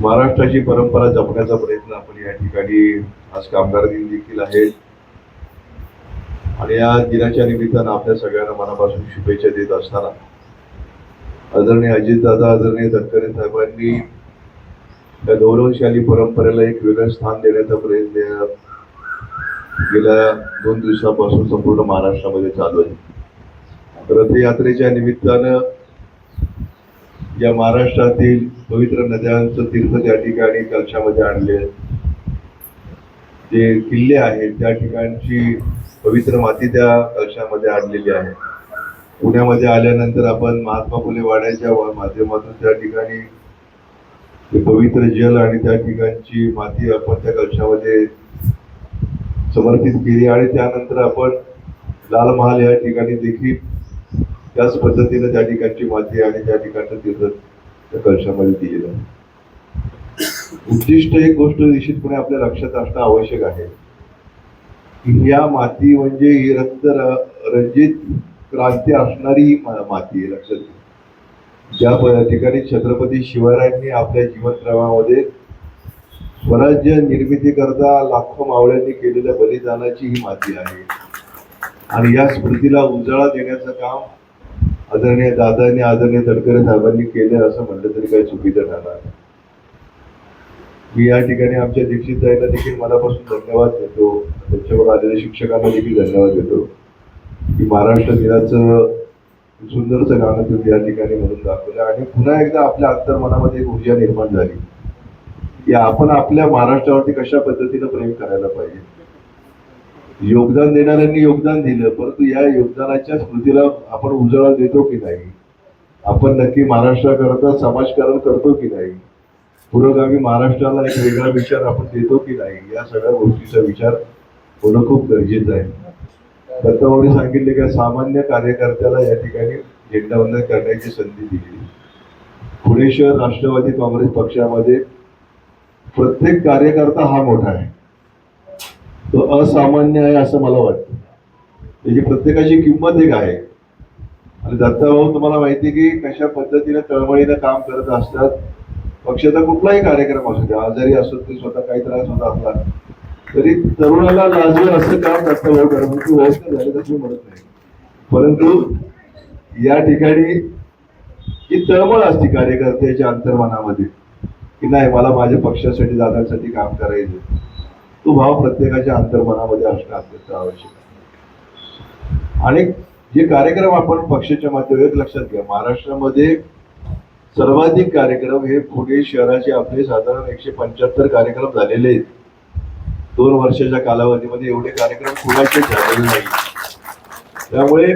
महाराष्ट्राची परंपरा जपण्याचा प्रयत्न आपण या ठिकाणी आज कामगार दिन देखील आहे आणि या दिनाच्या निमित्तानं आपल्या सगळ्यांना मनापासून शुभेच्छा देत असताना आदरणीय अजितदादा आदरणीय तटकरे साहेबांनी या गौरवशाली परंपरेला एक वेगळं स्थान देण्याचा प्रयत्न गेल्या दोन दिवसापासून संपूर्ण महाराष्ट्रामध्ये चालू आहे. रथयात्रेच्या निमित्तानं या महाराष्ट्रातील पवित्र नद्यांचं तीर्थ त्या ठिकाणी कलशामध्ये आणले जे किल्ले आहेत त्या ठिकाणची पवित्र माती त्या कलशामध्ये आणलेली आहे. पुण्यामध्ये आल्यानंतर आपण महात्मा फुले वाड्याच्या माध्यमातून त्या ठिकाणी ते पवित्र जल आणि त्या ठिकाणची माती आपण त्या कलशामध्ये समर्पित केली. आणि त्यानंतर आपण लाल महाल या ठिकाणी देखील त्याच पद्धतीने त्या ठिकाणची माती आणि त्या ठिकाणचं तीर्थ त्या कलशामध्ये दिलेलं आहे. उद्दिष्ट एक गोष्ट निश्चितपणे आपल्या लक्षात असणं आवश्यक आहे. की या माती म्हणजे ही रक्त रंजित क्रांती असणारी ही माती आहे लक्षात घ्या. ज्या ठिकाणी छत्रपती शिवरायांनी आपल्या जीवनक्रमामध्ये स्वराज्य निर्मिती करता लाखो मावळ्यांनी केलेल्या बलिदानाची ही माती आहे. आणि या स्मृतीला उजाळा देण्याचं काम आदरणीय दादांनी आदरणीय तडकरे साहेबांनी केलं असं म्हटलं तरी काही चुकीचं ठरणार मी या ठिकाणी आमच्या दीक्षिताईला देखील मनापासून धन्यवाद देतो. त्यांच्यावर आलेल्या शिक्षकांना देखील धन्यवाद देतो. की महाराष्ट्र दिनाचं सुंदरचं गाणं तुम्ही या ठिकाणी म्हणून दाखवलं. आणि पुन्हा एकदा आपल्या अंतर्मनामध्ये एक ऊर्जा निर्माण झाली. की आपण आपल्या महाराष्ट्रावरती कशा पद्धतीनं प्रेम करायला पाहिजे? योगदान देणाऱ्यांनी योगदान दिलं परंतु या योगदानाच्या स्मृतीला आपण उजाळा देतो की नाही? आपण नक्की महाराष्ट्राकरता समाजकारण करतो की नाही? पुरोगामी महाराष्ट्राला एक वेगळा विचार आपण देतो की नाही? या सगळ्या गोष्टीचा विचार होणं खूप गरजेचं आहे. दत्ताभाऊनी सांगितले की सामान्य कार्यकर्त्याला या ठिकाणी झेंडावंदन करण्याची संधी दिली. पुणे शहर राष्ट्रवादी काँग्रेस पक्षामध्ये प्रत्येक कार्यकर्ता हा मोठा आहे. तो असामान्य आहे असं मला वाटतं. त्याची प्रत्येकाची किंमत एक आहे. आणि दत्ताभाऊ तुम्हाला माहिती आहे की कशा पद्धतीने तळमळीनं काम करत असतात? पक्षाचा कुठलाही कार्यक्रम असू द्या आजारी असो ते स्वतः काही त्रास होत असला तरी तरुणाला लाजवेल असं काम दत्ताभाऊ करत परंतु वयस्कर झाले तर मी म्हणत नाही. परंतु या ठिकाणी ही तळमळ असते कार्यकर्त्याच्या अंतर्मनामध्ये की नाही मला माझ्या पक्षासाठी दादासाठी काम करायचं तो भाव प्रत्येकाच्या अंतर्मनामध्ये असणं अत्यंत आवश्यक आहे. आणि जे कार्यक्रम आपण पक्षाच्या माध्यमात एक लक्षात घ्या महाराष्ट्रामध्ये सर्वाधिक कार्यक्रम हे पुणे शहराचे आपले साधारण एकशे पंच्याहत्तर कार्यक्रम झालेले आहेत. दोन वर्षाच्या कालावधीमध्ये एवढे कार्यक्रम कुणाचे झालेले नाही. त्यामुळे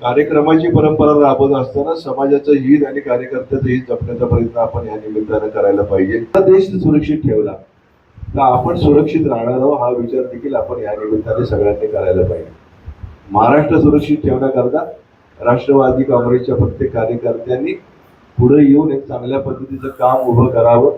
कार्यक्रमाची परंपरा राबवत असताना समाजाचं हित आणि कार्यकर्त्याचं हित जपण्याचा प्रयत्न आपण या निमित्तानं करायला पाहिजे. देश सुरक्षित ठेवला. तर आपण सुरक्षित राहणार आहोत हा विचार देखील आपण या निमित्ताने सगळ्यांनी करायला पाहिजे. महाराष्ट्र सुरक्षित ठेवण्याकरता राष्ट्रवादी काँग्रेसच्या प्रत्येक कार्यकर्त्यांनी पुढे येऊन एक चांगल्या पद्धतीचं काम उभं करावं.